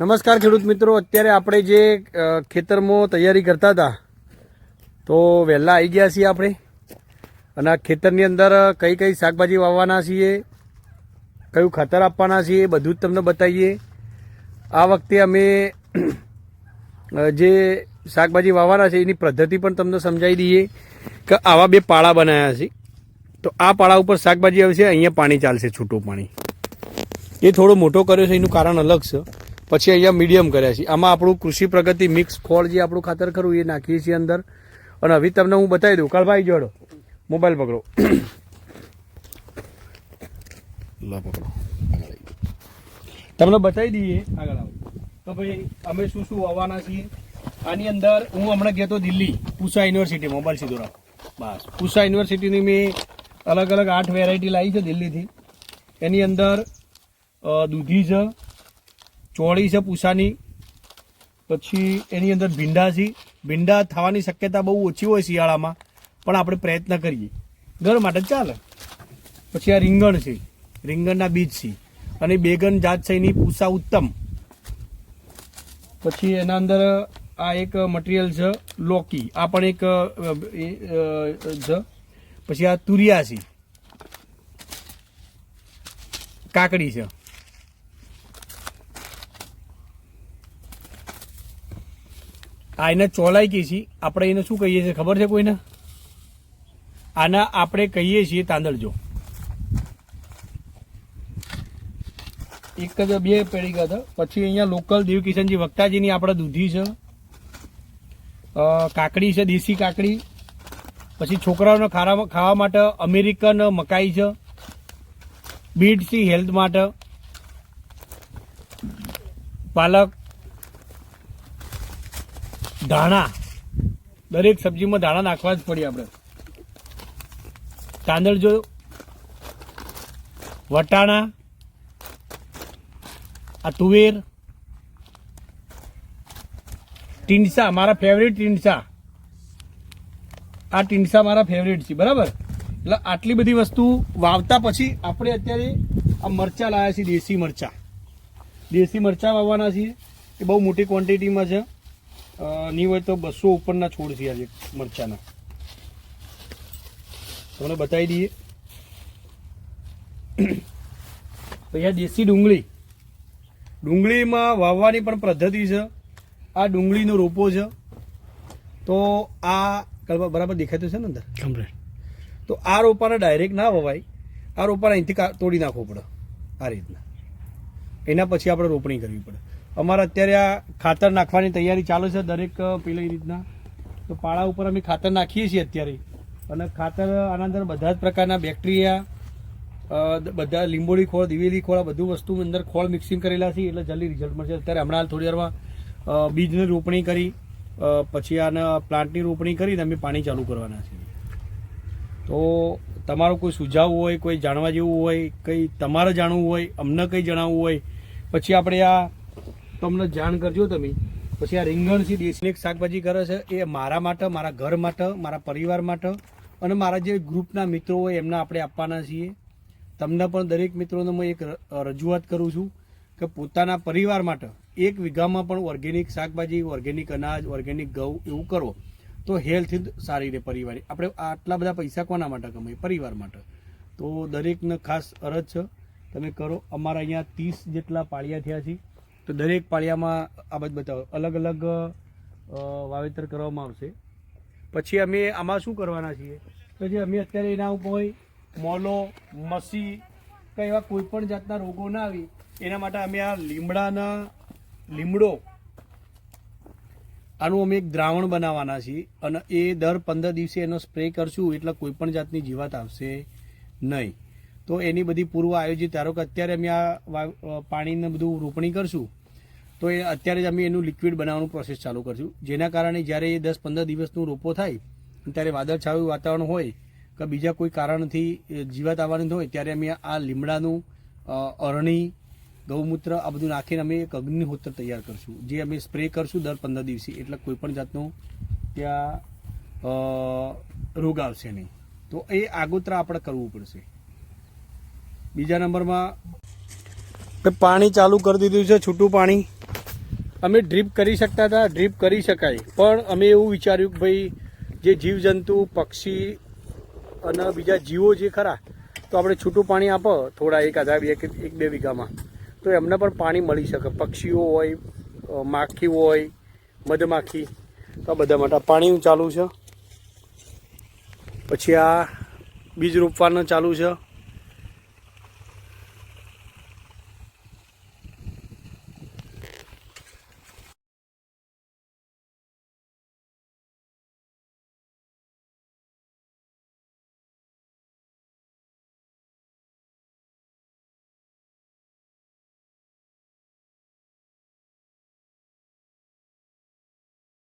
નમસ્કાર ખેડૂત મિત્રો. અત્યારે આપણે જે ખેતરમાં તૈયારી કરતા હતા, તો વહેલા આવી ગયા છીએ આપણે. અને આ ખેતરની અંદર કઈ કઈ શાકભાજી વાવવાના છીએ, કયું ખાતર આપવાના છીએ બધું જ તમને બતાવીએ. આ વખતે અમે જે શાકભાજી વાવવાના છે, એની પદ્ધતિ પણ તમને સમજાવી દઈએ કે આવા બે પાળા બનાવ્યા છે. તો આ પાળા ઉપર શાકભાજી આવશે અહીંયા પાણી ચાલશે, છૂટું પાણી. એ થોડો મોટો કર્યો છે, એનું કારણ અલગ છે. પછી અહીંયા મીડિયમ કર્યા છે. આમાં આપણું કૃષિ પ્રગતિ મિક્સ ખોળ જે આપણું ખાતર ખરું એ નાખીએ છીએ અંદર. અને હવે તમને હું બતાવી દઉં. કાળભાઈ જોડો. મોબાઈલ પકડો. પકડો. તમને બતાવી દઈએ આગળ આવો. તો ભાઈ અમે શું શું આવવાના છીએ? આની અંદર હું હમણાં ગયો તો દિલ્હી પૂસા યુનિવર્સિટી મોબાઈલ સીધો રાખો. બસ. પૂસા યુનિવર્સિટીની મેં અલગ અલગ આઠ વેરાયટી લાવી છે દિલ્હીથી. એની અંદર દૂધી છે ચોળી છે પૂસાની, પછી એની અંદર ભીંડા છે. ભીંડા થવાની શક્યતા બહુ ઓછી હોય શિયાળામાં, પણ આપણે પ્રયત્ન કરીએ. ઘર માટે ચાલે. પછી આ રીંગણ છે. રીંગણના બીજ છે. અને બેગન જાત છે એની પૂસા ઉત્તમ. પછી એના અંદર આ એક મટીરિયલ છે, લોકી. આ પણ એક છે પછી આ તુરિયા છે. કાકડી છે. આ એને ચોલાઈ કહીએ છીએ. આપણે એને શું કહીએ છીએ? ખબર છે કોઈને? આના આપણે કહીએ છીએ તાંદળજો એક જ બે પેઢી ગયા હતા પછી અહીંયા લોકલ દેવ કિશનજી વક્તાજીની આપણે દૂધી છે. કાકડી છે, દેશી કાકડી. પછી છોકરાઓને ખારામાં ખાવા માટે અમેરિકન મકાઈ છે. બીટ છે હેલ્થ માટે. પાલક ધાણા. દરેક સબ્જીમાં ધાણા નાખવા જ પડી આપણે. તાંદળ જો, વટાણા, આ તુવેર, ટીંડસા, મારા ફેવરેટ ટીંડસા. આ ટીંડસા મારા ફેવરેટ છે, બરાબર? એટલે આટલી બધી વસ્તુ વાવતા પછી આપણે અત્યારે આ મરચા લાવ્યા છીએ, દેશી મરચા. દેશી મરચા વાવવાના છીએ, એ બહુ મોટી ક્વોન્ટિટીમાં છે. અ, નહીં હોય તો બસો ઉપરના છોડ છે આજે મરચાના. તમને બતાવી દઈએ. પછી આ દેશી ડુંગળી. ડુંગળીમાં વાવવાની પણ પદ્ધતિ છે. આ ડુંગળીનો રોપો છે. તો આ બરાબર દેખાતું છે ને અંદર? કમ્પ્લીટ તો આ રોપાને ડાયરેક્ટ ના વવાય. આ રોપાને અહીંથી તોડી નાખવો પડે. આ રીતના. એના પછી આપણે રોપણી કરવી પડે. અમારે અત્યારે આ ખાતર નાખવાની તૈયારી ચાલુ છે દરેક પેલી રીતના. તો પાળા ઉપર અમે ખાતર નાખીએ છીએ અત્યારે. અને ખાતર આના અંદર બધા જ પ્રકારના બેક્ટેરિયા બધા લીંબોળી ખોળ, દિવેલી ખોળ બધું વસ્તુ અંદર ખોળ મિક્સિંગ કરેલા છે એટલે જલ્દી રિઝલ્ટ મળશે. અત્યારે હમણાં હાલ થોડી વારમાં બીજની રોપણી કરી પછી આના પ્લાન્ટની રોપણી કરીને અમે પાણી ચાલુ કરવાના છીએ. તો તમારો કોઈ સુઝાવ હોય, કોઈ જાણવા જેવું હોય, કંઈ તમારે જાણવું હોય, અમને કંઈ જણાવવું હોય, પછી આપણે આ તમને જાણ કરજો તમે. પછી આ રીંગણ છે દેશની એક શાકભાજી કરે છે, એ મારા માટે, મારા ઘર માટે, મારા પરિવાર માટે અને મારા જે ગ્રુપના મિત્રો હોય એમને આપણે આપવાના છીએ. તમને પણ દરેક મિત્રોને હું એક રજૂઆત કરું છું કે પોતાના પરિવાર માટે એક વીઘામાં પણ ઓર્ગેનિક શાકભાજી, ઓર્ગેનિક અનાજ, ઓર્ગેનિક ઘઉં એવું કરો તો હેલ્થ સારી રહે પરિવારની આપણે આટલા બધા પૈસા કોના માટે કમાઈએ? પરિવાર માટે. તો દરેકને ખાસ અરજ છે, તમે કરો. અમારા અહીંયા ત્રીસ જેટલા પાળિયા થયા છે. તો દરેક પાળિયામાં આ બધું બતાવો. અલગ અલગ વાવેતર કરવામાં આવશે. પછી અમે આમાં શું કરવાના છીએ? જે અમે અત્યારે એના ઉપર મોલો, મસી કે એવા કોઈ પણ જાતના રોગો ના આવી, એના માટે અમે આ લીમડાના લીમડો, આનું અમે એક દ્રાવણ બનાવવાના છીએ અને એ દર પંદર દિવસે એનો સ્પ્રે કરશું એટલે કોઈ પણ જાતની જીવાત આવશે નહીં. તો એની બધી પૂર્વ આયોજિત ધારો કે અત્યારે અમે આ પાણીને બધું રોપણી કરશું તો એ અત્યારે જ અમે એનું લિક્વિડ બનાવવાનું પ્રોસેસ ચાલુ કરશું. જેના કારણે જ્યારે એ દસ પંદર દિવસનું રોપો થાય, ત્યારે વાદળછાયું વાતાવરણ હોય, કે બીજા કોઈ કારણથી જીવાત આવવાની હોય, ત્યારે અમે આ લીમડાનું અરણી, ગૌમૂત્ર, આ બધું નાખીને અમે એક અગ્નિહોત્ર તૈયાર કરશું, જે અમે સ્પ્રે કરશું દર પંદર દિવસે. એટલે કોઈ પણ જાતનું ત્યાં રોગ આવશે નહીં. તો એ આગોતરા આપણે કરવું પડશે. બીજા નંબરમાં પાણી ચાલુ કરી દીધું છે, છૂટું પાણી. અમે ડ્રીપ કરી શકતા હતા, ડ્રીપ કરી શકાય. પણ અમે એવું વિચાર્યું કે ભાઈ, જે જીવજંતુ, પક્ષી અને બીજા જીવો જે ખરા, તો આપણે છૂટું પાણી આપો, થોડા એક આધા બે એક બે વીઘામાં. તો એમને પણ પાણી મળી શકે. પક્ષીઓ હોય માખી હોય, મધમાખી. તો આ બધા માટે પાણી ચાલુ છે. પછી આ બીજ રોપવાનું ચાલુ છે.